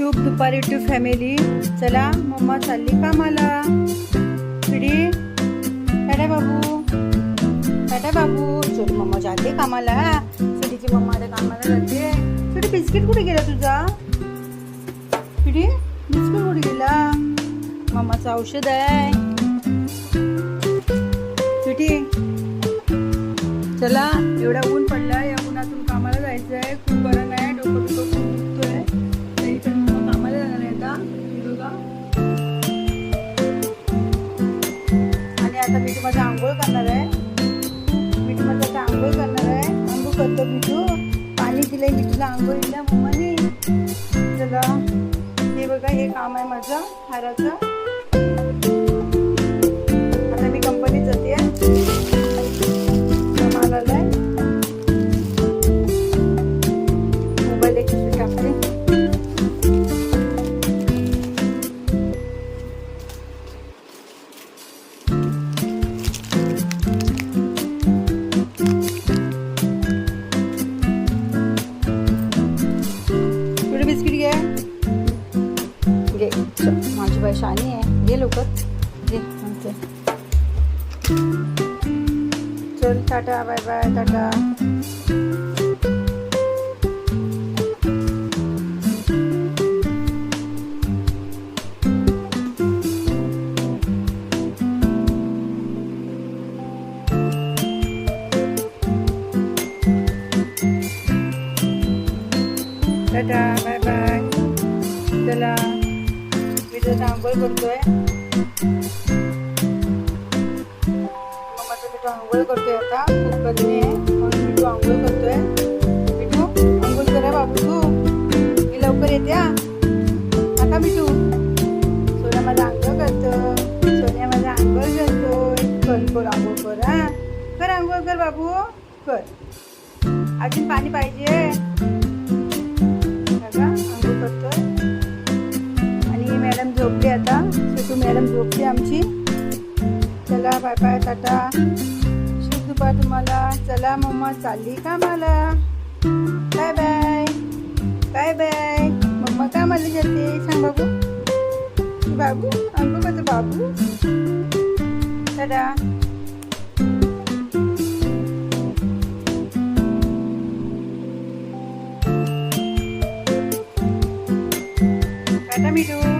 शुभ दुपारी to family चला मम्मा चालली कामाला. पिढी टाटा बाबू. टाटा बाबू. छोटी मम्मा जाते कामाला. छोटीची मम्मा आता कामाला जाते. छोटी बिस्किट कुठे गेला तुझा? पिढी बिस्किट कुठे गेला? मम्माचं औषध आहे. पिढी चला एवढा ऊन पडला या उन्हातून कामाला जायचं आहे आता मी तुम्हाला आंघोळ करणार आहे. मी तुम्हाला आता आंघोळ करणार आहे. आंघोळ करतो मिठू. पाणी दिलंय आंघोळ आंघोळीला मम्माने. चला हे बघा हे काम आहे माझं हाराचं. माझी बाई शानी आहे. घे लवकर. घे म्हणते चल tata bye bye tata. Tata bye bye. चला. मी तर आंघोळ करतोय मम्माचं मिठू आंघोळ करतोय आता. खूप गरमी आहे म्हणून मिठू आंघोळ करतोय. मिठू आंघोळ करा बाबू. तू मी लवकर येते हा. आता मिठू. सोन्या माझा आंघोळ करतो सोन्या माझा आंघोळ करतोय. कर कर आंघोळ कर हा. कर आंघोळ कर बाबू. कर. अजून पाणी पाहिजे. मॅडम झोपली आमची चला बाय बाय टाटा शुभ दुपार तुम्हाला चला मम्मा चालली कामाला बाय बाय बाय बाय मम्मा कामाला जाते सांग बाबू बाबू आंघोळ करतो बाबू टाटा टाटा